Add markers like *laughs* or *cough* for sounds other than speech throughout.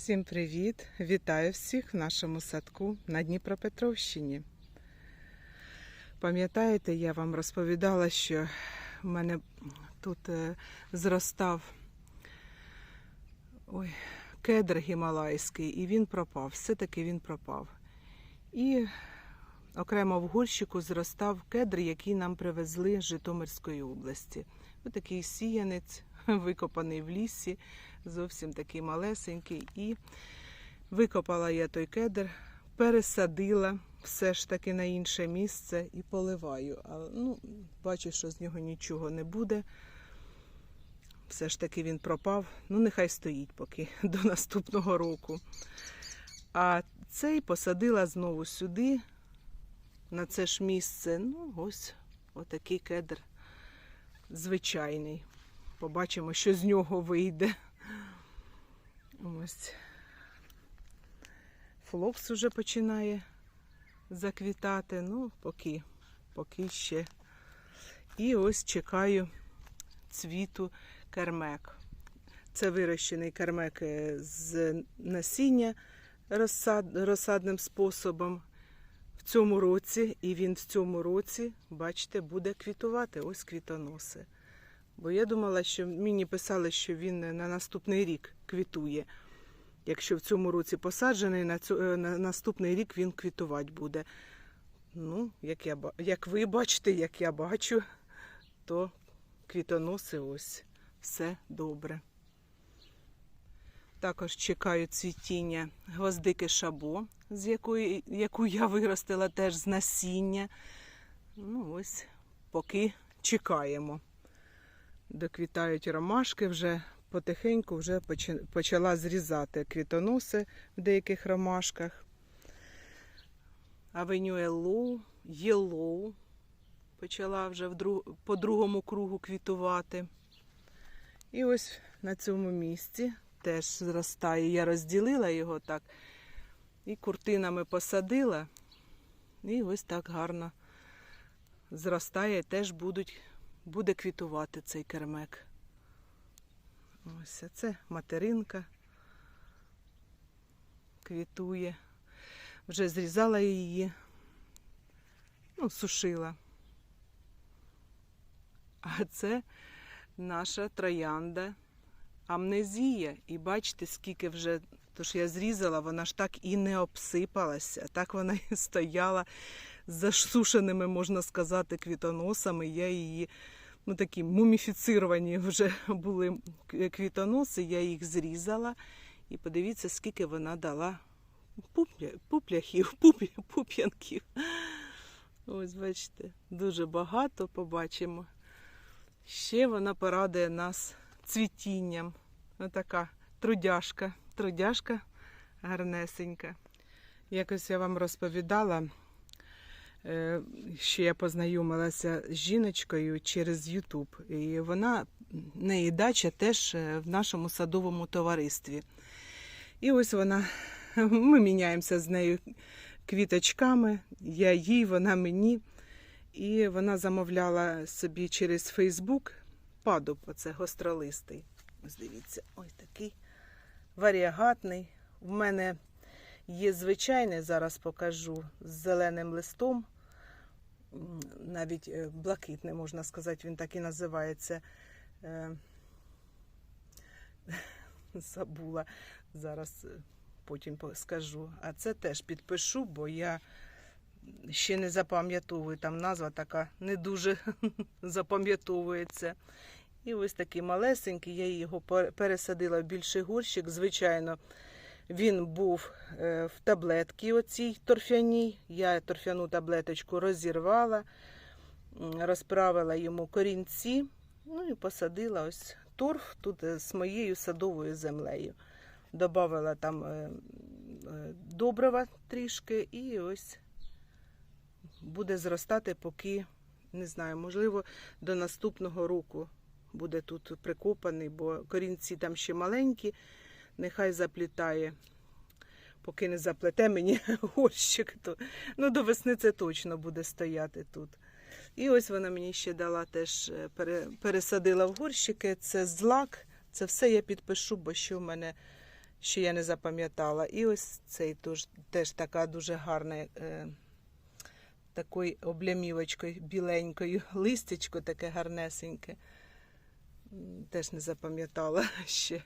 Всім привіт! Вітаю всіх в нашому садку на Дніпропетровщині. Пам'ятаєте, я вам розповідала, що в мене тут е, зростав ой, кедр гімалайський, і він пропав. Все-таки він пропав. І окремо в горщику зростав кедр, який нам привезли з Житомирської області. Ось такий сіянець, *laughs* викопаний в лісі зовсім такий малесенький. І викопала я той кедр, пересадила все ж таки на інше місце і поливаю. А, ну, бачу, що з нього нічого не буде. Все ж таки він пропав. Ну, нехай стоїть поки *laughs* до наступного року. А цей посадила знову сюди, на це ж місце. Ну, ось отакий кедр звичайний. Побачимо, що з нього вийде. Ось. Флопс уже починає заквітати. Ну, поки, поки ще. І ось чекаю цвіту кермек. Це вирощений кермек е, з насіння розсад, розсадним способом в цьому році. І він в цьому році, бачите, буде квітувати. Ось квітоноси. Бо я думала, що мені писали, що він на наступний рік квітує. Якщо в цьому році посаджений, на, цю, е, на наступний рік він квітувати буде. Ну, як, я, як ви бачите, як я бачу, то квітоноси ось все добре. Також чекаю цвітіння гвоздики шабо, з якої, яку я виростила теж з насіння. Ну, ось поки чекаємо доквітають ромашки, вже потихеньку вже почала зрізати квітоноси в деяких ромашках. Авеню Еллоу, Єлоу почала вже по другому кругу квітувати. І ось на цьому місці теж зростає. Я розділила його так і куртинами посадила. І ось так гарно зростає, теж будуть буде квітувати цей кермек. Ось це материнка квітує. Вже зрізала її, ну, сушила. А це наша троянда амнезія. І бачите, скільки вже, тож я зрізала, вона ж так і не обсипалася. Так вона і стояла засушеними, можна сказати, квітоносами. Я її, ну такі муміфіцировані вже *laughs* були квітоноси, я їх зрізала. І подивіться, скільки вона дала пупля, пупляхів, *laughs* пуп, пуп'янків. Ось, бачите, дуже багато побачимо. Ще вона порадує нас цвітінням. Отака трудяшка, трудяшка гарнесенька. Якось я вам розповідала, що я познайомилася з жіночкою через Ютуб. І вона, неї дача теж е, в нашому садовому товаристві. І ось вона, *laughs* ми міняємося з нею квіточками, я їй, вона мені. І вона замовляла собі через Фейсбук падуб, оце гостролистий. Ось дивіться, ось такий варіагатний. У мене є звичайний, зараз покажу, з зеленим листом. Навіть е, блакитний, можна сказати, він так і називається. Е, *laughs* Забула. Зараз е, потім скажу. А це теж підпишу, бо я ще не запам'ятовую. Там назва така не дуже *laughs* запам'ятовується. І ось такий малесенький, я його пересадила в більший горщик. Звичайно, він був е, в таблетці оцій торфяній. Я торфяну таблеточку розірвала, розправила йому корінці, ну і посадила ось торф тут е, з моєю садовою землею. Добавила там е, добрива трішки і ось буде зростати, поки, не знаю, можливо, до наступного року буде тут прикопаний, бо корінці там ще маленькі, нехай заплітає. Поки не заплете мені *laughs* горщик, то ну, до весни це точно буде стояти тут. І ось вона мені ще дала теж е, пересадила в горщики. Це злак. Це все я підпишу, бо що в мене що я не запам'ятала. І ось цей теж, теж така дуже гарна, е, такою облямівочкою, біленькою, листячко таке гарнесеньке. Теж не запам'ятала *laughs* ще.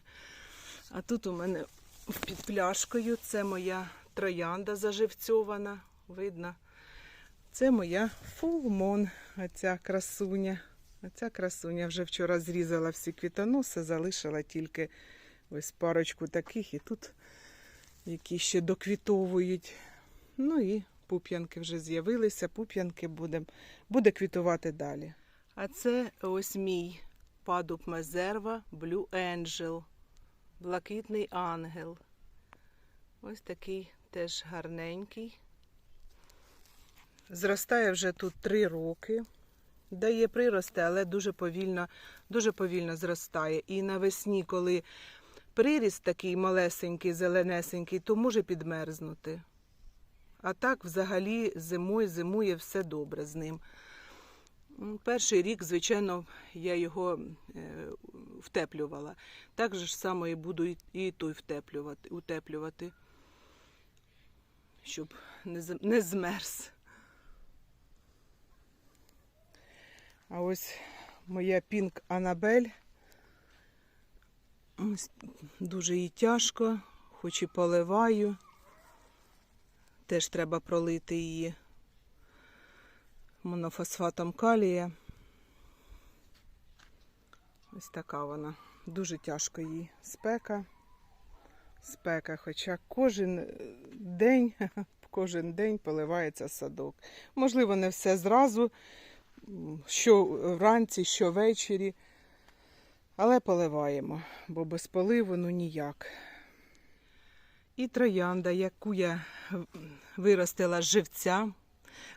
А тут у мене під пляшкою це моя троянда заживцьована. Видно. Це моя фулмон, оця красуня. Оця красуня вже вчора зрізала всі квітоноси, залишила тільки ось парочку таких, і тут які ще доквітовують. Ну і пуп'янки вже з'явилися, пуп'янки буде, квітувати далі. А це ось мій падуб мезерва Blue Angel, блакитний ангел. Ось такий теж гарненький. Зростає вже тут три роки. Дає прирости, але дуже повільно, дуже повільно зростає. І навесні, коли приріст такий малесенький, зеленесенький, то може підмерзнути. А так, взагалі, зимою зимує все добре з ним. Перший рік, звичайно, я його е, втеплювала. Так же ж само і буду і той втеплювати, утеплювати, щоб не, змерз. А ось моя пінк Анабель. Дуже їй тяжко, хоч і поливаю. Теж треба пролити її монофосфатом калія. Ось така вона. Дуже тяжко їй спека. Спека, хоча кожен е, день, *laughs* кожен день поливається садок. Можливо, не все зразу, що вранці, що ввечері. Але поливаємо, бо без поливу ну ніяк. І троянда, яку я виростила з живця,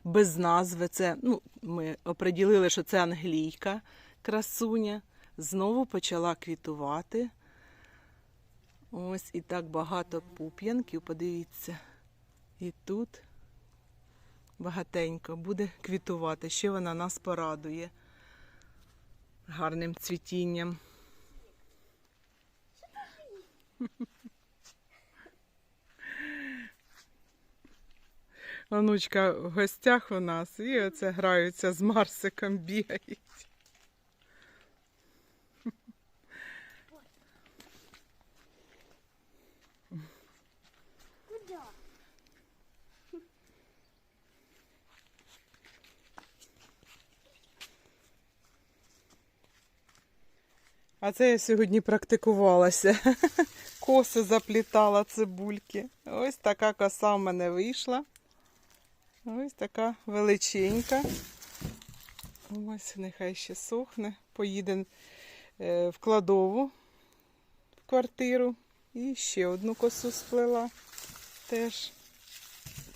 без назви. Це, ну, ми оприділили, що це англійка красуня. Знову почала квітувати. Ось і так багато пуп'янків, подивіться. І тут багатенько буде квітувати. Ще вона нас порадує гарним цвітінням. Онучка в гостях у нас і оце граються з Марсиком, бігають. А це я сьогодні практикувалася. *laughs* Коси заплітала цибульки. Ось така коса в мене вийшла. Ось така величенька. Ось нехай ще сохне. Поїде е, в кладову в квартиру. І ще одну косу сплела. Теж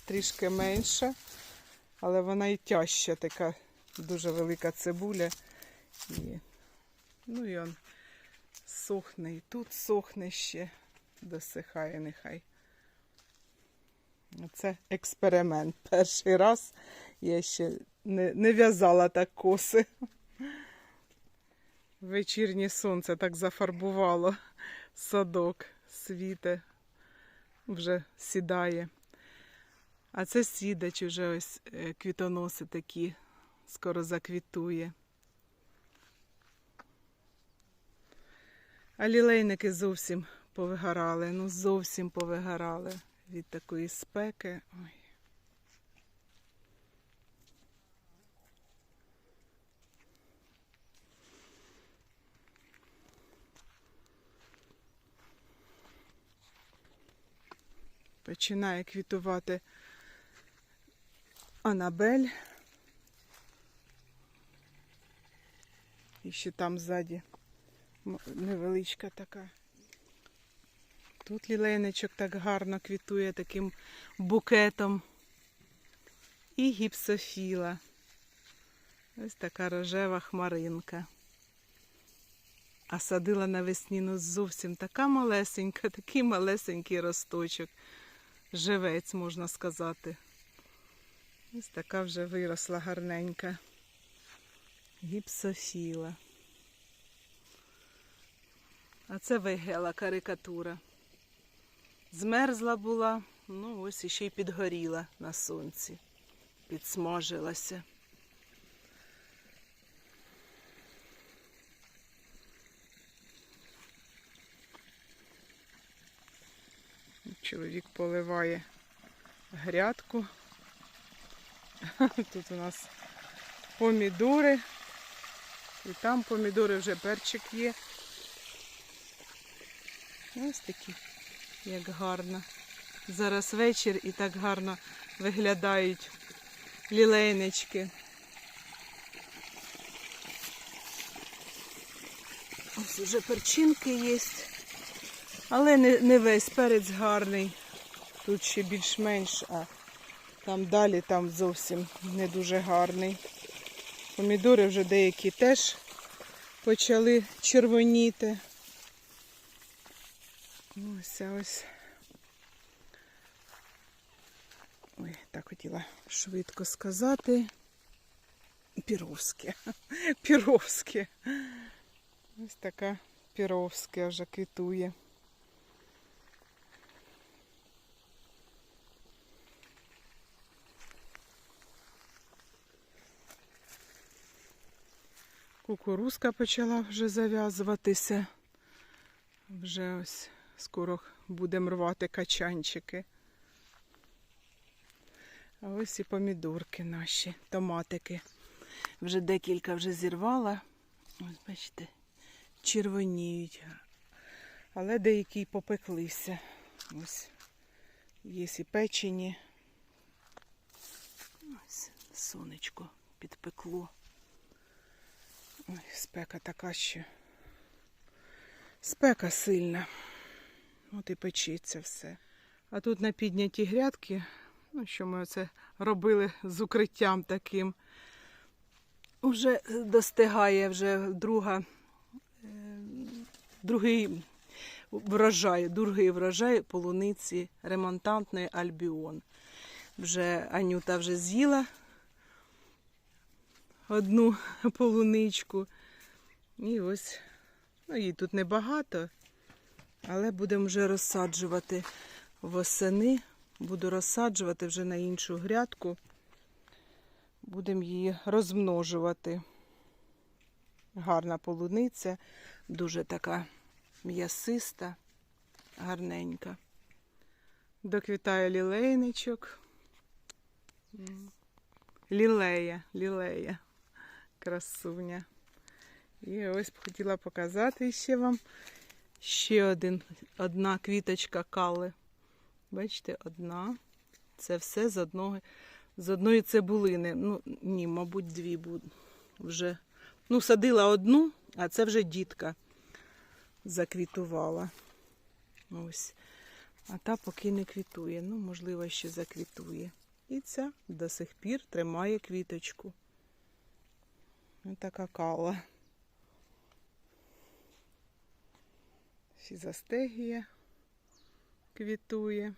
трішки менша. Але вона і тяжча така дуже велика цибуля. І Ну і он сохне, і тут сохне ще, досихає нехай. Це експеримент. Перший раз я ще не, не в'язала так коси. Вечірнє сонце так зафарбувало садок, світе, вже сідає. А це сідач уже ось е, квітоноси такі, скоро заквітує. А лілейники зовсім повигорали, ну зовсім повигорали від такої спеки. Ой. Починає квітувати Анабель. І ще там ззаді невеличка така. Тут лілейничок так гарно квітує таким букетом. І гіпсофіла. Ось така рожева хмаринка. А садила навесні ну зовсім така малесенька, *laughs* такий малесенький росточок. Живець, можна сказати. Ось така вже виросла гарненька. Гіпсофіла. А це вегела карикатура. Змерзла була, ну ось іще й підгоріла на сонці, підсмажилася. Чоловік поливає грядку. *laughs* Тут у нас помідори. І там помідори вже перчик є. Ось такі, як гарно. Зараз вечір і так гарно виглядають лілейнички. Ось уже перчинки є. Але не, не весь перець гарний. Тут ще більш-менш, а там далі там зовсім не дуже гарний. Помідори вже деякі теж почали червоніти. Ось а ось. Ой, так хотіла швидко сказати. Піровське. *laughs* Піровське. Ось така піровське вже квітує. Кукурузка почала вже зав'язуватися. Вже ось скоро будемо рвати качанчики. А ось і помідорки наші, томатики. Вже декілька вже зірвала. Ось бачите, червоніють. Але деякі попеклися. Ось є і печені. Ось сонечко підпекло. Ой, спека така ще. Спека сильна. От і печеться все. А тут на підняті грядки, ну що ми оце робили з укриттям таким. Уже достигає вже друга, е, другий врожай, другий врожай полуниці ремонтантної Альбіон. Вже Анюта вже з'їла одну полуничку. І ось, ну її тут небагато, але будемо вже розсаджувати восени. Буду розсаджувати вже на іншу грядку. Будемо її розмножувати. Гарна полуниця, дуже така м'ясиста, гарненька. Доквітає лілейничок. Лілея, лілея, красуня. І ось хотіла показати ще вам ще один, одна квіточка кали. Бачите, одна. Це все з одного, з одної цибулини. Ну, ні, мабуть, дві будуть вже. Ну, садила одну, а це вже дітка заквітувала. Ось. А та поки не квітує. Ну, можливо, ще заквітує. І ця до сих пір тримає квіточку. Ось така кала. Фізастегія квітує.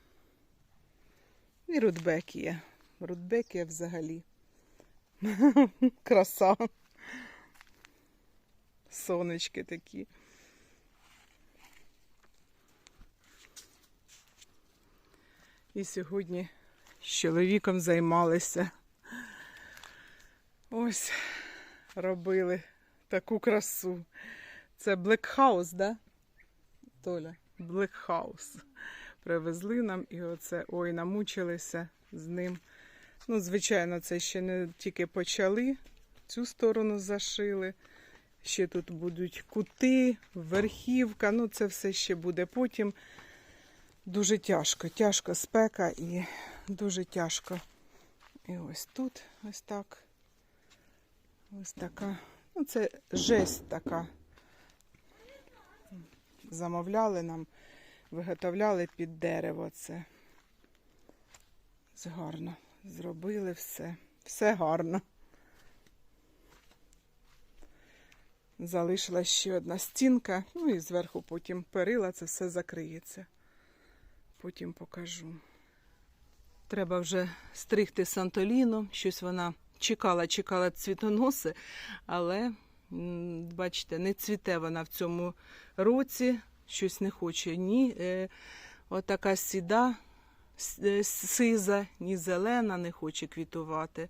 І рудбекія. Рудбекія взагалі. *laughs* Краса. Сонечки такі. І сьогодні з чоловіком займалися. Ось робили таку красу. Це Блекхаус, да? Толя, Блекхаус. Привезли нам і оце ой, намучилися з ним. Ну, звичайно, це ще не тільки почали, цю сторону зашили. Ще тут будуть кути, верхівка, ну це все ще буде потім. Дуже тяжко, тяжко спека і дуже тяжко. І ось тут ось так. Ось така. Ну, це жесть така. Замовляли нам, виготовляли під дерево це. Гарно. Зробили все. Все гарно. Залишилась ще одна стінка, ну і зверху потім перила, це все закриється. Потім покажу. Треба вже стригти Сантоліну. Щось вона чекала, чекала цвітоноси, але, бачите, не цвіте вона в цьому році, щось не хоче ні е, Отака сіда, е, сиза, ні зелена, не хоче квітувати.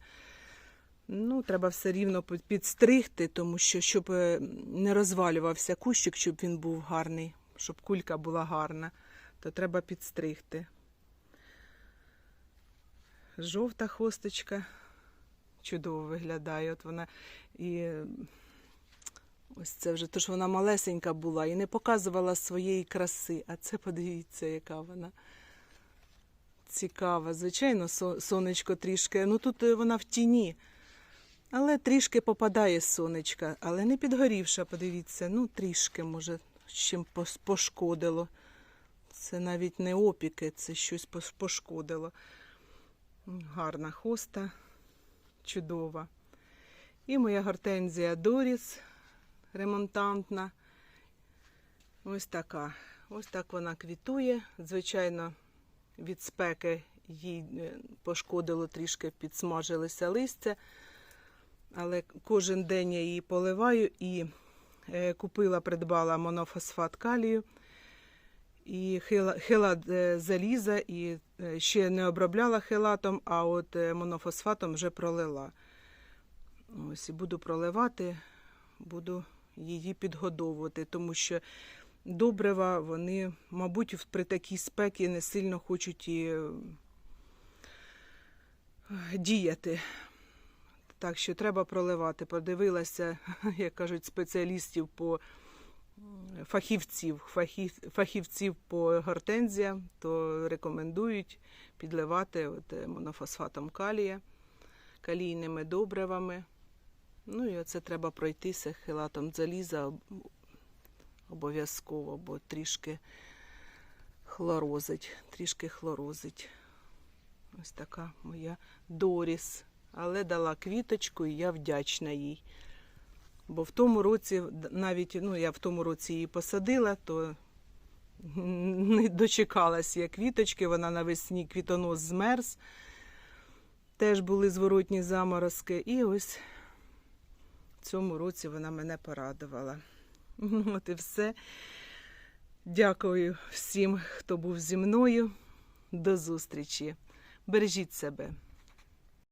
Ну, треба все рівно підстригти, тому що щоб е, не розвалювався кущик, щоб він був гарний, щоб кулька була гарна, то треба підстригти. Жовта хосточка чудово виглядає. От вона і ось це вже то, що вона малесенька була і не показувала своєї краси. А це подивіться, яка вона цікава. Звичайно, сонечко трішки. Ну тут е, вона в тіні. Але трішки попадає сонечка, але не підгорівша, подивіться, ну трішки, може, чим пошкодило. Це навіть не опіки, це щось пошкодило. Гарна хоста, чудова. І моя гортензія Доріс ремонтантна. Ось така. Ось так вона квітує. Звичайно, від спеки їй е, пошкодило трішки, підсмажилися листя але кожен день я її поливаю і е, купила, придбала монофосфат калію і хелат е, заліза, і ще не обробляла хелатом, а от монофосфатом вже пролила. Ось і буду проливати, буду її підгодовувати, тому що добрива вони, мабуть, при такій спекі не сильно хочуть і е, діяти. Так що треба проливати. Подивилася, *laughs* як кажуть, спеціалістів по фахівців, фахів, фахівців по гортензіям, то рекомендують підливати от, е, монофосфатом калія, калійними добривами. Ну і оце треба пройтися хилатом заліза обов'язково, бо трішки хлорозить, трішки хлорозить. Ось така моя Доріс. Але дала квіточку, і я вдячна їй. Бо в тому році, навіть ну, я в тому році її посадила, то не дочекалась я квіточки, вона навесні квітонос змерз. Теж були зворотні заморозки. І ось цьому році вона мене порадувала. *laughs* От і все. Дякую всім, хто був зі мною. До зустрічі. Бережіть себе.